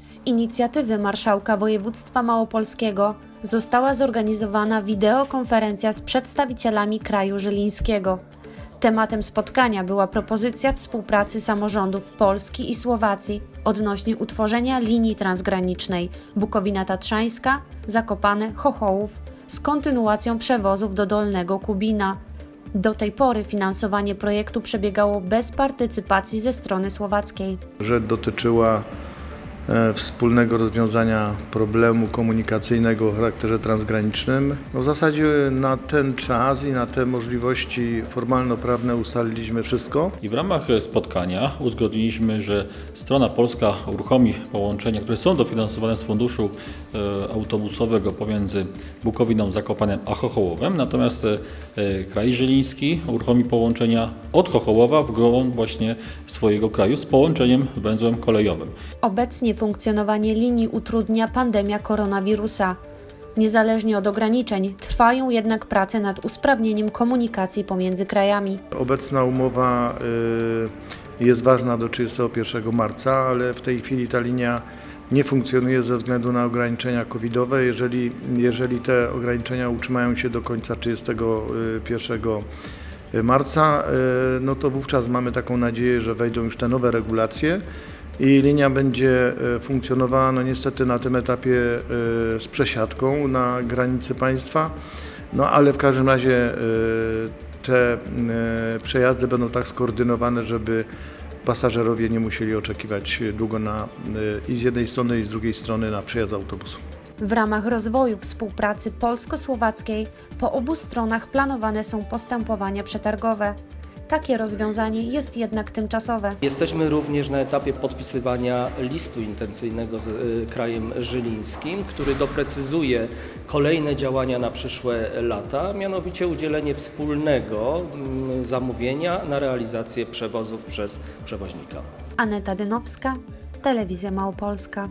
Z inicjatywy marszałka województwa małopolskiego została zorganizowana wideokonferencja z przedstawicielami kraju żylińskiego. Tematem spotkania była propozycja współpracy samorządów Polski i Słowacji odnośnie utworzenia linii transgranicznej Bukowina Tatrzańska, Zakopane, Chochołów z kontynuacją przewozów do Dolnego Kubina. Do tej pory finansowanie projektu przebiegało bez partycypacji ze strony słowackiej. że dotyczyła wspólnego rozwiązania problemu komunikacyjnego o charakterze transgranicznym. No w zasadzie na ten czas i na te możliwości formalno-prawne ustaliliśmy wszystko. I w ramach e, spotkania uzgodniliśmy, że strona polska uruchomi połączenia, które są dofinansowane z funduszu e, autobusowego pomiędzy Bukowiną, Zakopanem a Chochołowem, natomiast e, e, kraj żyliński uruchomi połączenia od Chochołowa w głąb właśnie swojego kraju z połączeniem węzłem kolejowym. Obecnie funkcjonowanie linii utrudnia pandemia koronawirusa. Niezależnie od ograniczeń, trwają jednak prace nad usprawnieniem komunikacji pomiędzy krajami. Obecna umowa y, jest ważna do 31 marca, ale w tej chwili ta linia nie funkcjonuje ze względu na ograniczenia covidowe. Jeżeli, jeżeli te ograniczenia utrzymają się do końca 31 marca, y, no to wówczas mamy taką nadzieję, że wejdą już te nowe regulacje i linia będzie y, funkcjonowała no niestety na tym etapie y, z przesiadką na granicy państwa. No ale w każdym razie y, te przejazdy będą tak skoordynowane, żeby pasażerowie nie musieli oczekiwać długo na, i z jednej strony i z drugiej strony na przejazd autobusu. W ramach rozwoju współpracy polsko-słowackiej po obu stronach planowane są postępowania przetargowe. Takie rozwiązanie jest jednak tymczasowe. Jesteśmy również na etapie podpisywania listu intencyjnego z y, krajem żylińskim, który doprecyzuje kolejne działania na przyszłe lata, mianowicie udzielenie wspólnego mm, zamówienia na realizację przewozów przez przewoźnika. Aneta Dynowska, Telewizja Małopolska.